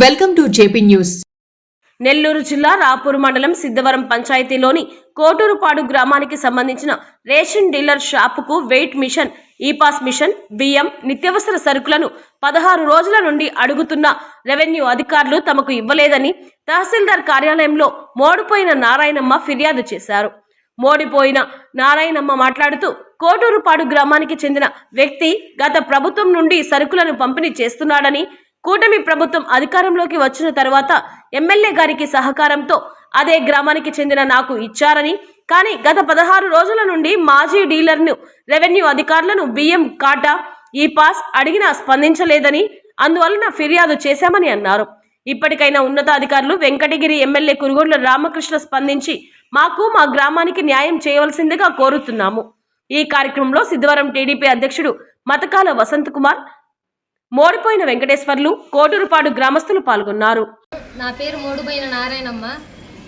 Welcome to JP news. Nellore జిల్లా రాపూర్ మండలం సిద్ధవరం పంచాయతీలోని కోటూరుపాడు గ్రామానికి సంబంధించిన రేషన్ డీలర్ షాపుకు వెయిట్ మిషన్ ఈపాస్ మిషన్ బియ్యం నిత్యావసర సరుకులను పదహారు రోజుల నుండి అడుగుతున్న రెవెన్యూ అధికారులు తమకు ఇవ్వలేదని తహసీల్దార్ కార్యాలయంలో మోడిపోయిన నారాయణమ్మ ఫిర్యాదు చేశారు. మోడిపోయిన నారాయణమ్మ మాట్లాడుతూ కోటూరుపాడు గ్రామానికి చెందిన వ్యక్తి గత ప్రభుత్వం నుండి సరుకులను పంపిణీ చేస్తున్నాడని కూటమి ప్రభుత్వం అధికారంలోకి వచ్చిన తర్వాత ఎమ్మెల్యే గారికి సహకారంతో అదే గ్రామానికి చెందిన నాకు ఇచ్చారని కానీ గత పదహారు రోజుల నుండి మాజీ డీలర్ను రెవెన్యూ అధికారులను బియ్యం కాటా ఈ పాస్ అడిగినా స్పందించలేదని అందువలన ఫిర్యాదు చేశామని అన్నారు. ఇప్పటికైనా ఉన్నతాధికారులు వెంకటగిరి ఎమ్మెల్యే కురుగోడ్ల రామకృష్ణ స్పందించి మాకు మా గ్రామానికి న్యాయం చేయవలసిందిగా కోరుతున్నాము. ఈ కార్యక్రమంలో సిద్ధవరం టీడీపీ అధ్యక్షుడు మతకాల వసంత్ కుమార్ మోడిపోయిన వెంకటేశ్వర్లు కోటూరుపాడు గ్రామస్తులు పాల్గొన్నారు. నా పేరు మోడిపోయిన నారాయణమ్మ.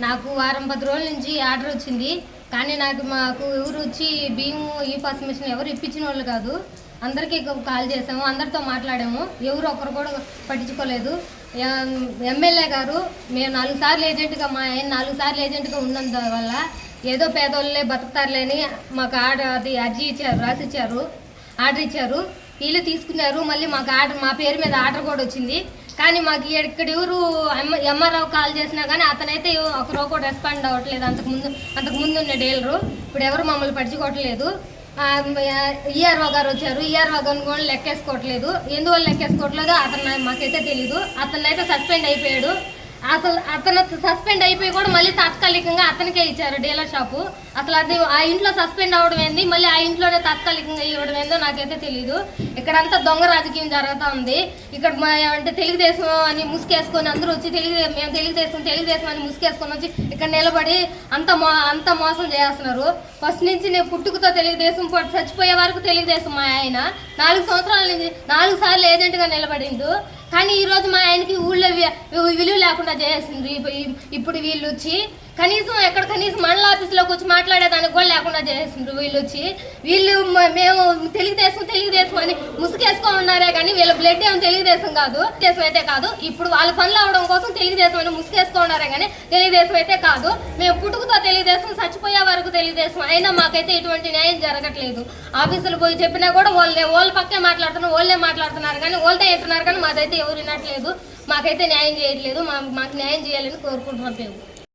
నాకు వారం పది రోజుల నుంచి ఆర్డర్ వచ్చింది. కానీ నాకు మాకు ఎవరు వచ్చి బియ్యం ఈ పాస్ మిషన్ ఎవరు ఇప్పించిన వాళ్ళు కాదు. అందరికీ కాల్ చేసాము అందరితో మాట్లాడాము. ఎవరు ఒకరు కూడా పట్టించుకోలేదు. ఎమ్మెల్యే గారు మేము నాలుగు సార్లు ఏజెంట్గా మా ఆయన నాలుగు సార్లు ఏజెంట్గా ఉన్నందు వల్ల ఏదో పేదోళ్ళే బతుకుతారులేని మాకు ఆర్డర్ అది అర్జీ ఇచ్చారు రాసిచ్చారు ఆర్డర్ ఇచ్చారు. వీళ్ళు తీసుకున్నారు. మళ్ళీ మాకు ఆర్డర్ మా పేరు మీద ఆర్డర్ కూడా వచ్చింది. కానీ మాకు ఇక్కడ ఎవరు ఎంఆర్ఓ కాల్ చేసినా కానీ అతనైతే ఒక రో కూడా రెస్పాండ్ అవ్వట్లేదు. అంతకుముందు అంతకుముందు ఉన్న డీలరు. ఇప్పుడు ఎవరు మమ్మల్ని పట్టించుకోవట్లేదు. ఈఆర్ఓ గారు వచ్చారు. ఈఆర్ఓ గారిని కూడా లెక్కేసుకోవట్లేదు. ఎందువల్ల లెక్కేసుకోవట్లేదు అతను మాకైతే తెలీదు. అతను అయితే సస్పెండ్ అయిపోయాడు. అసలు అతను సస్పెండ్ అయిపోయి కూడా మళ్ళీ తాత్కాలికంగా అతనికే ఇచ్చారు డీలర్ షాపు. అసలు అది ఆ ఇంట్లో సస్పెండ్ అవ్వడం ఏంది? మళ్ళీ ఆ ఇంట్లోనే తాత్కాలికంగా ఇవ్వడం ఏందో నాకైతే తెలియదు ఇక్కడంతా దొంగ రాజకీయం జరుగుతూ ఉంది ఇక్కడ అంటే తెలుగుదేశం అని ముసుకేసుకొని అందరూ వచ్చి తెలుగు మేము తెలుగుదేశం తెలుగుదేశం అని ముసుకేసుకొని వచ్చి ఇక్కడ నిలబడి అంత మో అంత మోసం చేస్తున్నారు. ఫస్ట్ నుంచి నేను పుట్టుకతో తెలుగుదేశం చచ్చిపోయే వరకు తెలుగుదేశం మా ఆయన. నాలుగు సంవత్సరాల నుంచి నాలుగు సార్లు ఏజెంట్గా నిలబడిండు. కానీ ఈరోజు మా ఆయనకి ఊళ్ళో వి- విలువ లేకుండా చేసిండ్రు. ఇప్పుడు వీళ్ళు వచ్చి కనీసం ఎక్కడ కనీసం మండల ఆఫీస్లోకి వచ్చి మాట్లాడేదానికి కూడా లేకుండా చేసిండ్రు వీళ్ళు వచ్చి వీళ్ళు మేము తెలుగుదేశం తెలుగుదేశం అని ముసుగేసుకో ఉన్నారే కానీ వీళ్ళ బ్లడ్ ఏమో తెలుగుదేశం కాదు దేశం అయితే కాదు. ఇప్పుడు వాళ్ళ పనులు అవడం కోసం తెలుగుదేశం అని ముసుగేసుకో ఉన్నారే కానీ తెలుగుదేశం అయితే కాదు. మేము పుట్టుకతో తెలుగుదేశం చచ్చిపోయే వరకు తెలుగుదేశం. అయినా మాకైతే ఎటువంటి న్యాయం జరగట్లేదు. ఆఫీసులు పోయి చెప్పినా కూడా వాళ్ళే వాళ్ళ పక్కే మాట్లాడుతున్నారు వాళ్ళే మాట్లాడుతున్నారు కానీ వాళ్ళే వింటున్నారు కానీ మాదైతే ఎవరు వినట్లేదు. మాకైతే న్యాయం చేయట్లేదు. మా మాకు న్యాయం చేయాలని కోరుకుంటున్నాం మేము.